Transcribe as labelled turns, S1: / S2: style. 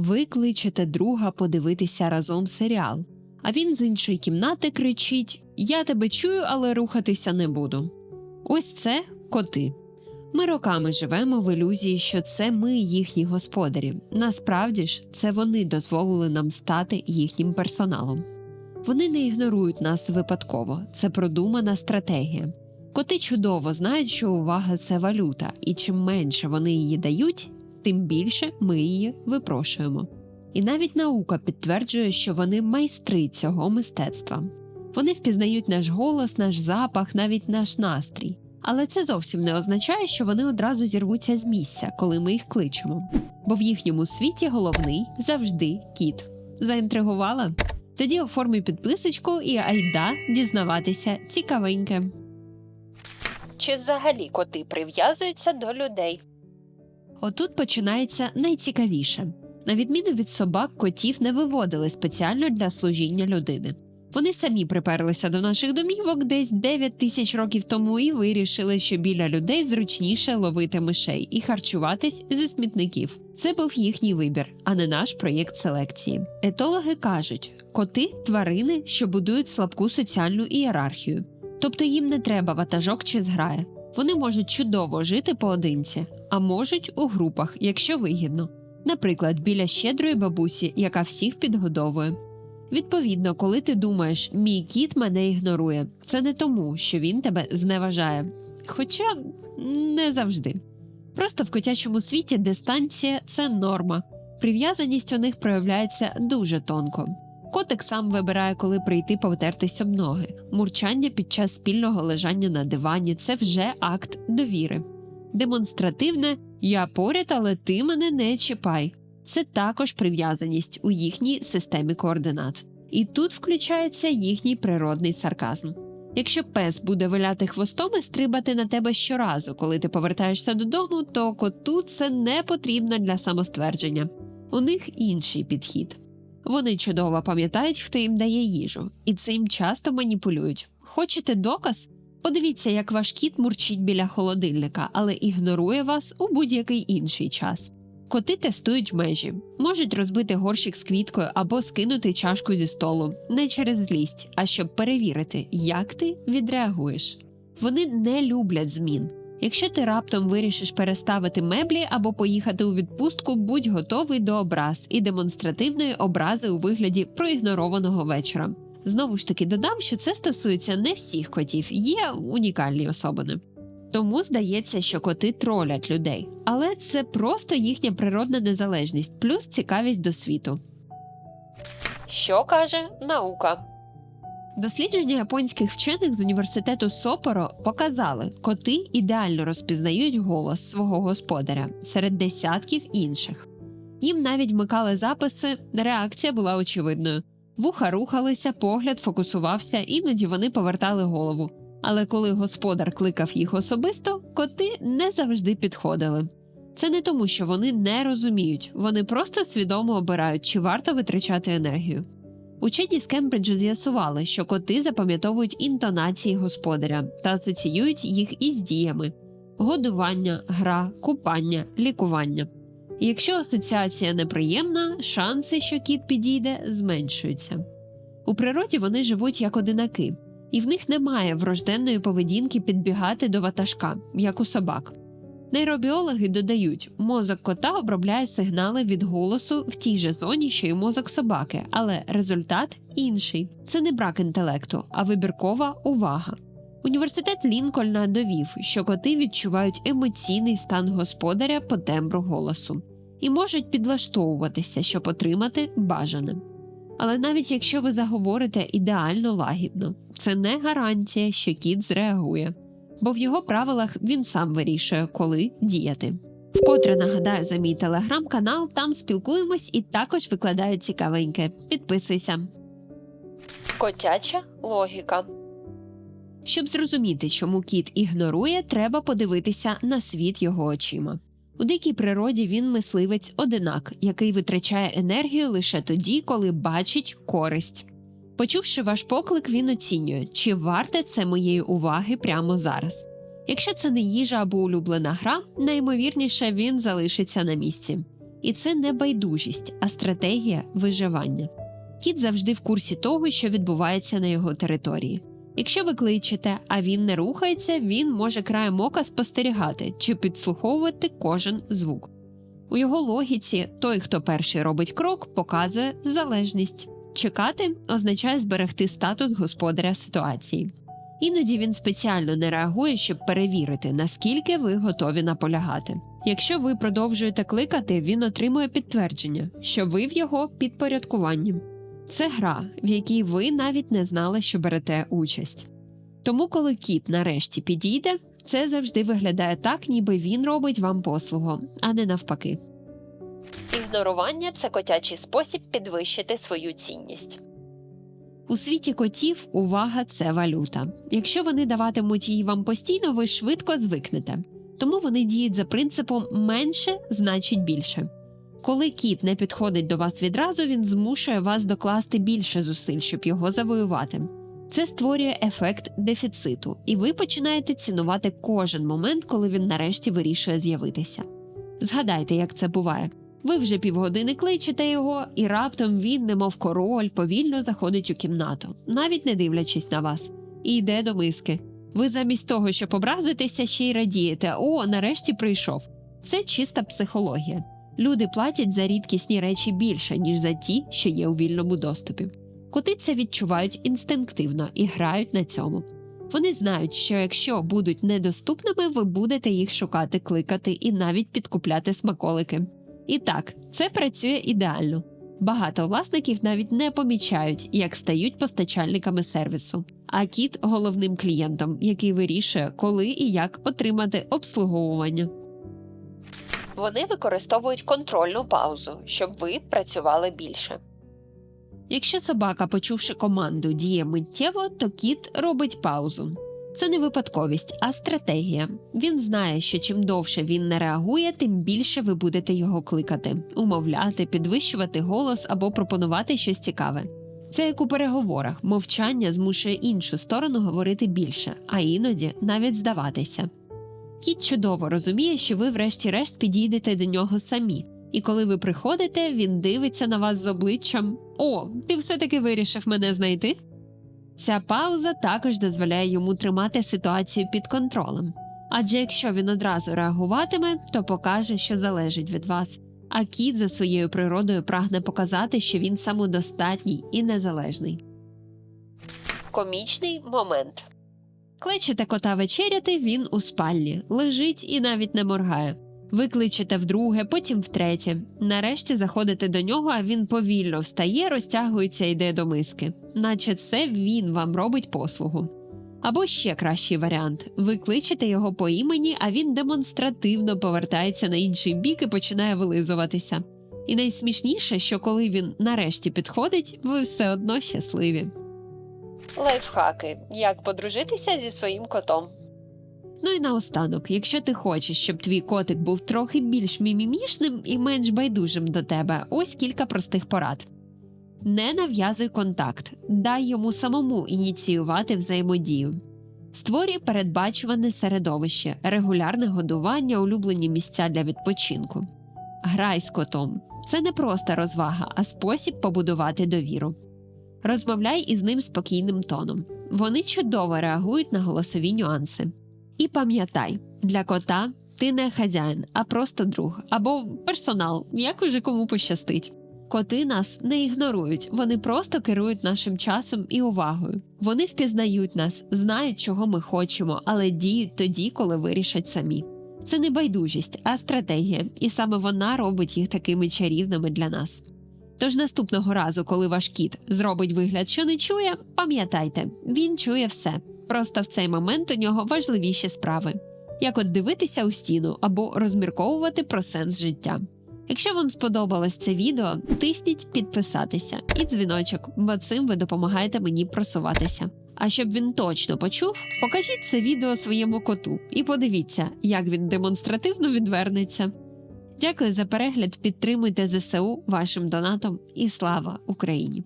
S1: Ви кличете друга подивитися разом серіал, а він з іншої кімнати кричить: Я тебе чую, але рухатися не буду. Ось це коти. Ми роками живемо в ілюзії, що це ми їхні господарі. Насправді ж, це вони дозволили нам стати їхнім персоналом. Вони не ігнорують нас випадково, це продумана стратегія. Коти чудово знають, що увага це валюта, і чим менше вони її дають, тим більше ми її випрошуємо. І навіть наука підтверджує, що вони майстри цього мистецтва. Вони впізнають наш голос, наш запах, навіть наш настрій. Але це зовсім не означає, що вони одразу зірвуться з місця, коли ми їх кличемо. Бо в їхньому світі головний завжди кіт. Заінтригувала? Тоді оформи підписочку і айда дізнаватися цікавеньке. Чи взагалі коти прив'язуються до людей? Отут починається найцікавіше. На відміну від собак, котів не виводили спеціально для служіння людини. Вони самі приперлися до наших домівок десь 9 тисяч років тому і вирішили, що біля людей зручніше ловити мишей і харчуватись зі смітників. Це був їхній вибір, а не наш проєкт селекції. Етологи кажуть, коти тварини, що будують слабку соціальну ієрархію, тобто їм не треба ватажок чи зграя. Вони можуть чудово жити поодинці, а можуть у групах, якщо вигідно. Наприклад, біля щедрої бабусі, яка всіх підгодовує. Відповідно, коли ти думаєш, мій кіт мене ігнорує, це не тому, що він тебе зневажає. Хоча не завжди. Просто в котячому світі дистанція це норма. Прив'язаність у них проявляється дуже тонко. Котик сам вибирає, коли прийти повтертись об ноги. Мурчання під час спільного лежання на дивані це вже акт довіри. Демонстративне я поряд, але ти мене не чіпай. Це також прив'язаність у їхній системі координат. І тут включається їхній природний сарказм. Якщо пес буде виляти хвостом і стрибати на тебе щоразу, коли ти повертаєшся додому, то коту це не потрібно для самоствердження. У них інший підхід. Вони чудово пам'ятають, хто їм дає їжу, і цим часто маніпулюють. Хочете доказ? Подивіться, як ваш кіт мурчить біля холодильника, але ігнорує вас у будь-який інший час. Коти тестують межі, можуть розбити горщик з квіткою або скинути чашку зі столу не через злість, а щоб перевірити, як ти відреагуєш. Вони не люблять змін. Якщо ти раптом вирішиш переставити меблі або поїхати у відпустку, будь готовий до образ і демонстративної образи у вигляді проігнорованого вечора. Знову ж таки додам, що це стосується не всіх котів, є унікальні особини. Тому здається, що коти тролять людей, але це просто їхня природна незалежність, плюс цікавість до світу. Що каже наука? Дослідження японських вчених з університету Сопоро показали, коти ідеально розпізнають голос свого господаря серед десятків інших. Їм навіть вмикали записи, реакція була очевидною. Вуха рухалися, погляд фокусувався, іноді вони повертали голову. Але коли господар кликав їх особисто, коти не завжди підходили. Це не тому, що вони не розуміють, вони просто свідомо обирають, чи варто витрачати енергію. Учені з Кембриджу з'ясували, що коти запам'ятовують інтонації господаря та асоціюють їх із діями годування, гра, купання, лікування. Якщо асоціація неприємна, шанси, що кіт підійде, зменшуються. У природі вони живуть як одинаки і в них немає врожденної поведінки підбігати до ватажка, як у собак. Нейробіологи додають, мозок кота обробляє сигнали від голосу в тій же зоні, що й мозок собаки, але результат інший це не брак інтелекту, а вибіркова увага. Університет Лінкольна довів, що коти відчувають емоційний стан господаря по тембру голосу і можуть підлаштовуватися, щоб отримати бажане. Але навіть якщо ви заговорите ідеально лагідно, це не гарантія, що кіт зреагує, бо в його правилах він сам вирішує, коли діяти. Вкотре нагадаю за мій телеграм-канал, там спілкуємось і також викладаю цікавеньке. Підписуйся. Котяча логіка. Щоб зрозуміти, чому кіт ігнорує, треба подивитися на світ його очима. У дикій природі він мисливець одинак, який витрачає енергію лише тоді, коли бачить користь. Почувши ваш поклик, він оцінює, чи варте це моєї уваги прямо зараз. Якщо це не їжа або улюблена гра, найімовірніше він залишиться на місці. І це не байдужість, а стратегія виживання. Кіт завжди в курсі того, що відбувається на його території. Якщо ви кличете, а він не рухається, він може краєм ока спостерігати чи підслуховувати кожен звук. У його логіці той, хто перший робить крок, показує залежність. Чекати означає зберегти статус господаря ситуації. Іноді він спеціально не реагує, щоб перевірити, наскільки ви готові наполягати. Якщо ви продовжуєте кликати, він отримує підтвердження, що ви в його підпорядкуванні. Це гра, в якій ви навіть не знали, що берете участь. Тому, коли кіт нарешті підійде, це завжди виглядає так, ніби він робить вам послугу, а не навпаки. Ігнорування це котячий спосіб підвищити свою цінність. У світі котів увага це валюта. Якщо вони даватимуть її вам постійно, ви швидко звикнете. Тому вони діють за принципом менше значить більше. Коли кіт не підходить до вас відразу, він змушує вас докласти більше зусиль, щоб його завоювати. Це створює ефект дефіциту, і ви починаєте цінувати кожен момент, коли він нарешті вирішує з'явитися. Згадайте, як це буває. Ви вже півгодини кличете його, і раптом він, немов король, повільно заходить у кімнату, навіть не дивлячись на вас, і йде до миски. Ви замість того, щоб образитися, ще й радієте о, нарешті прийшов. Це чиста психологія. Люди платять за рідкісні речі більше, ніж за ті, що є у вільному доступі. Коти це відчувають інстинктивно і грають на цьому. Вони знають, що якщо будуть недоступними, ви будете їх шукати, кликати і навіть підкупляти смаколики. І так, це працює ідеально. Багато власників навіть не помічають, як стають постачальниками сервісу, а кіт головним клієнтом, який вирішує, коли і як отримати обслуговування. Вони використовують контрольну паузу, щоб ви працювали більше. Якщо собака, почувши команду, діє миттєво, то кіт робить паузу. Це не випадковість, а стратегія. Він знає, що чим довше він не реагує, тим більше ви будете його кликати, умовляти, підвищувати голос або пропонувати щось цікаве. Це як у переговорах, мовчання змушує іншу сторону говорити більше, а іноді навіть здаватися. Кіт чудово розуміє, що ви, врешті-решт, підійдете до нього самі, і коли ви приходите, він дивиться на вас з обличчям О, ти все-таки вирішив мене знайти. Ця пауза також дозволяє йому тримати ситуацію під контролем. Адже якщо він одразу реагуватиме, то покаже, що залежить від вас. А кіт за своєю природою прагне показати, що він самодостатній і незалежний. Комічний момент Кличете кота вечеряти, він у спальні, лежить і навіть не моргає. Ви кличете вдруге, потім втретє. Нарешті заходите до нього, а він повільно встає, розтягується і йде до миски, наче це він вам робить послугу. Або ще кращий варіант ви кличете його по імені, а він демонстративно повертається на інший бік і починає вилизуватися. І найсмішніше, що коли він нарешті підходить, ви все одно щасливі. Лайфхаки як подружитися зі своїм котом. Ну і наостанок, якщо ти хочеш, щоб твій котик був трохи більш мімімішним і менш байдужим до тебе, ось кілька простих порад. Не нав'язуй контакт, дай йому самому ініціювати взаємодію. Створюй передбачуване середовище, регулярне годування, улюблені місця для відпочинку. Грай з котом. Це не просто розвага, а спосіб побудувати довіру. Розмовляй із ним спокійним тоном. Вони чудово реагують на голосові нюанси. І пам'ятай, для кота ти не хазяїн, а просто друг або персонал, як уже кому пощастить. Коти нас не ігнорують, вони просто керують нашим часом і увагою. Вони впізнають нас, знають, чого ми хочемо, але діють тоді, коли вирішать самі. Це не байдужість, а стратегія, і саме вона робить їх такими чарівними для нас. Тож наступного разу, коли ваш кіт зробить вигляд, що не чує, пам'ятайте, він чує все. Просто в цей момент у нього важливіші справи, як от дивитися у стіну або розмірковувати про сенс життя. Якщо вам сподобалось це відео, тисніть підписатися і дзвіночок, бо цим ви допомагаєте мені просуватися. А щоб він точно почув, покажіть це відео своєму коту і подивіться, як він демонстративно відвернеться. Дякую за перегляд. Підтримуйте ЗСУ вашим донатом і слава Україні!